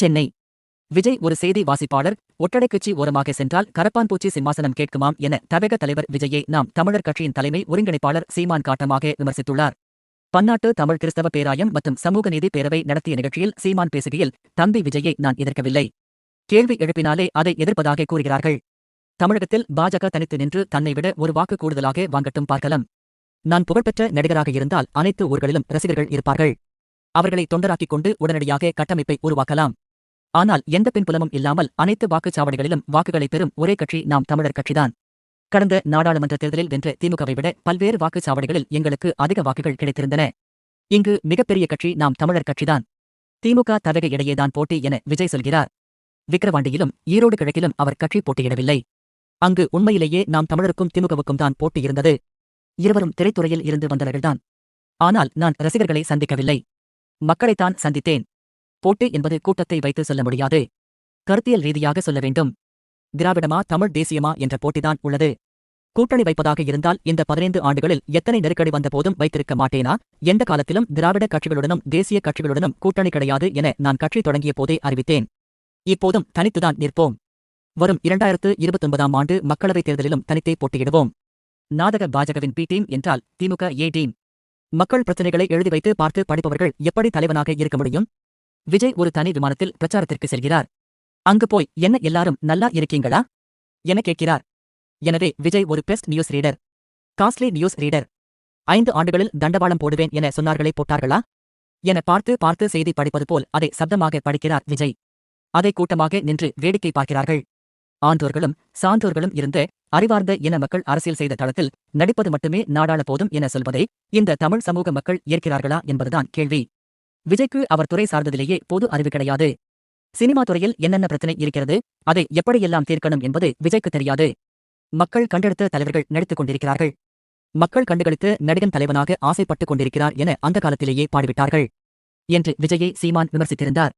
சென்னை. விஜய் ஒரு செய்தி வாசிப்பாளர் ஒட்டடைக்குச்சி ஓரமாக சென்றால் கரப்பான்பூச்சி சிம்மாசனம் கேட்குமாம் என தமிழக தலைவர் விஜயை நாம் தமிழர் கட்சியின் தலைமை ஒருங்கிணைப்பாளர் சீமான் காட்டமாக விமர்சித்துள்ளார். பன்னாட்டு தமிழ் கிறிஸ்தவ பேராயம் மற்றும் சமூக நீதி பேரவை நடத்திய நிகழ்ச்சியில் சீமான் பேசுகையில் தம்பி விஜயை நான் எதிர்க்கவில்லை. கேள்வி எழுப்பினாலே அதை எதிர்ப்பதாக கூறுகிறார்கள். தமிழகத்தில் பாஜக தனித்து நின்று தன்னை விட ஒரு வாக்கு கூடுதலாக வாங்கட்டும் பார்க்கலாம். நான் புகழ்பெற்ற நடிகராக இருந்தால் அனைத்து ஊர்களிலும் ரசிகர்கள் இருப்பார்கள். அவர்களை தொண்டராக்கிக் கொண்டு உடனடியாக கட்டமைப்பை உருவாக்கலாம். ஆனால் எந்த பின்புலமும் இல்லாமல் அனைத்து வாக்குச்சாவடிகளிலும் வாக்குகளை பெறும் ஒரே கட்சி நாம் தமிழர் கட்சிதான். கடந்த நாடாளுமன்ற தேர்தலில் வென்ற திமுகவை விட பல்வேறு வாக்குச்சாவடிகளில் எங்களுக்கு அதிக வாக்குகள் கிடைத்திருந்தன. இங்கு மிகப்பெரிய கட்சி நாம் தமிழர் கட்சிதான். திமுக தவக இடையேதான் போட்டி என விஜய் சொல்கிறார். விக்கிரவாண்டியிலும் ஈரோடு கிழக்கிலும் அவர் கட்சி போட்டியிடவில்லை. அங்கு உண்மையிலேயே நாம் தமிழருக்கும் திமுகவுக்கும் தான் போட்டி இருந்தது. இருவரும் திரைத்துறையில் இருந்து வந்தவர்கள்தான். ஆனால் நான் ரசிகர்களை சந்திக்கவில்லை. மக்களைத்தான் சந்தித்தேன். போட்டி என்பது கூட்டத்தை வைத்து சொல்ல முடியாது. கருத்தியல் ரீதியாக சொல்ல வேண்டும். திராவிடமா தமிழ் தேசியமா என்ற போட்டிதான் உள்ளது. கூட்டணி வைப்பதாக இருந்தால் இந்த பதினைந்து ஆண்டுகளில் எத்தனை நெருக்கடி வந்தபோதும் வைத்திருக்க மாட்டேனா? எந்த காலத்திலும் திராவிட கட்சிகளுடனும் தேசிய கட்சிகளுடனும் கூட்டணி கிடையாது என நான் கட்சி தொடங்கிய போதே அறிவித்தேன். இப்போதும் தனித்துதான் நிற்போம். வரும் இரண்டாயிரத்து இருபத்தொன்பதாம் ஆண்டு மக்களவைத் தேர்தலிலும் தனித்தே போட்டியிடுவோம். நாடக பாஜகவின் பி டீம் என்றால் திமுக ஏ டீம். மக்கள் பிரச்சனைகளை எழுதி வைத்து பார்த்து படிப்பவர்கள் எப்படி தலைவனாக இருக்க முடியும்? விஜய் ஒரு தனி விமானத்தில் பிரச்சாரத்திற்கு செல்கிறார். அங்கு போய் என்ன எல்லாரும் நல்லா இருக்கீங்களா? என கேட்கிறார். எனவே விஜய் ஒரு best news reader. Costly news reader. ஐந்து ஆண்டுகளில் தண்டவாளம் போடுவேன் என சொன்னார்களே போட்டார்களா? என பார்த்து பார்த்து செய்தி படிப்பது போல் அதை சப்தமாக படிக்கிறார் விஜய். அதை கூட்டமாக நின்று வேடிக்கை பார்க்கிறார்கள். ஆன்றோர்களும் சான்றோர்களும் இருந்த அறிவார்ந்த இன மக்கள் அரசியல் செய்த தளத்தில் நடிப்பது மட்டுமே நாடாள போதும் என சொல்வதை இந்த தமிழ் சமூக மக்கள் ஏற்கிறார்களா என்பதுதான் கேள்வி. விஜய்க்கு அவர் துறை சார்ந்ததிலேயே பொது அறிவு கிடையாது. சினிமா துறையில் என்னென்ன பிரச்சனை இருக்கிறது அதை எப்படியெல்லாம் தீர்க்கணும் என்பது விஜய்க்கு தெரியாது. மக்கள் கண்டெடுத்த தலைவர்கள் நடித்துக் கொண்டிருக்கிறார்கள். மக்கள் கண்டுகளித்து நடிகன் தலைவனாக ஆசைப்பட்டுக் கொண்டிருக்கிறார் என அந்த காலத்திலேயே பாடிவிட்டார்கள். என்று விஜயை சீமான் விமர்சித்திருந்தார்.